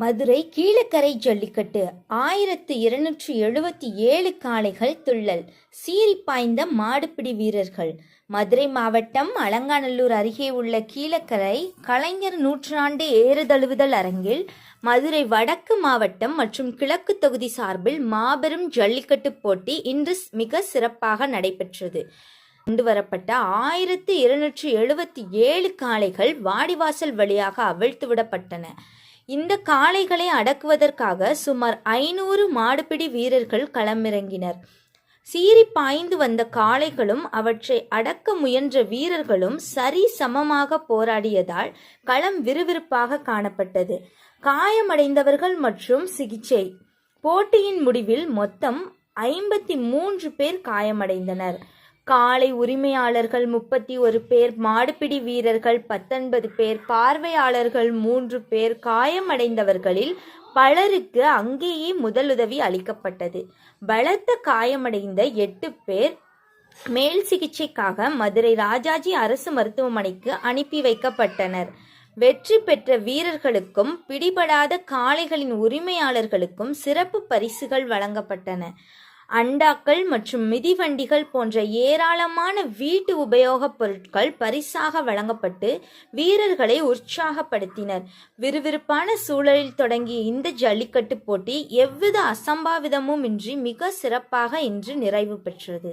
மதுரை கீழக்கரை ஜல்லிக்கட்டு ஆயிரத்து இருநூற்றி எழுபத்தி ஏழு காளைகள் துள்ளல் சீறி பாய்ந்த மாடுபிடி வீரர்கள். மதுரை மாவட்டம் அலங்காநல்லூர் அருகே உள்ள கீழக்கரை கலைஞர் நூற்றாண்டு ஏறுதழுவுதல் அரங்கில் மதுரை வடக்கு மாவட்டம் மற்றும் கிழக்கு தொகுதி சார்பில் மாபெரும் ஜல்லிக்கட்டு போட்டி இன்று மிக சிறப்பாக நடைபெற்றது. கொண்டு வரப்பட்ட ஆயிரத்து இருநூற்றி எழுபத்தி ஏழு காளைகள் வாடிவாசல் வழியாக அவிழ்த்து விடப்பட்டன. இந்த காளைகளை அடக்குவதற்காக சுமார் ஐநூறு மாடுபிடி வீரர்கள் களமிறங்கினர். சீறி பாய்ந்து வந்த காளைகளும் அவற்றை அடக்க முயன்ற வீரர்களும் சரி சமமாக போராடியதால் களம் விறுவிறுப்பாக காணப்பட்டது. காயமடைந்தவர்கள் மற்றும் சிகிச்சை. போட்டியின் முடிவில் மொத்தம் ஐம்பத்தி மூன்று பேர் காயமடைந்தனர். காளை உரிமையாளர்கள் முப்பத்தி ஒரு பேர் மாடுபிடி வீரர்கள் பத்தொன்பது பேர் பார்வையாளர்கள் மூன்று பேர் காயமடைந்தவர்களில் பலருக்கு அங்கேயே முதலுதவி அளிக்கப்பட்டது. பலத்த காயமடைந்த எட்டு பேர் மேல் சிகிச்சைக்காக மதுரை ராஜாஜி அரசு மருத்துவமனைக்கு அனுப்பி வைக்கப்பட்டனர். வெற்றி பெற்ற வீரர்களுக்கும் பிடிபடாத காளைகளின் உரிமையாளர்களுக்கும் சிறப்பு பரிசுகள் வழங்கப்பட்டன. அண்டாக்கள் மற்றும் மிதிவண்டிகள் போன்ற ஏராளமான வீட்டு உபயோகப் பொருட்கள் பரிசாக வழங்கப்பட்டு வீரர்களை உற்சாகப்படுத்தினர். விறுவிறுப்பான சூழலில் தொடங்கிய இந்த ஜல்லிக்கட்டு போட்டி எவ்வித அசம்பாவிதமும் இன்றி மிக சிறப்பாக இன்று நிறைவு பெற்றது.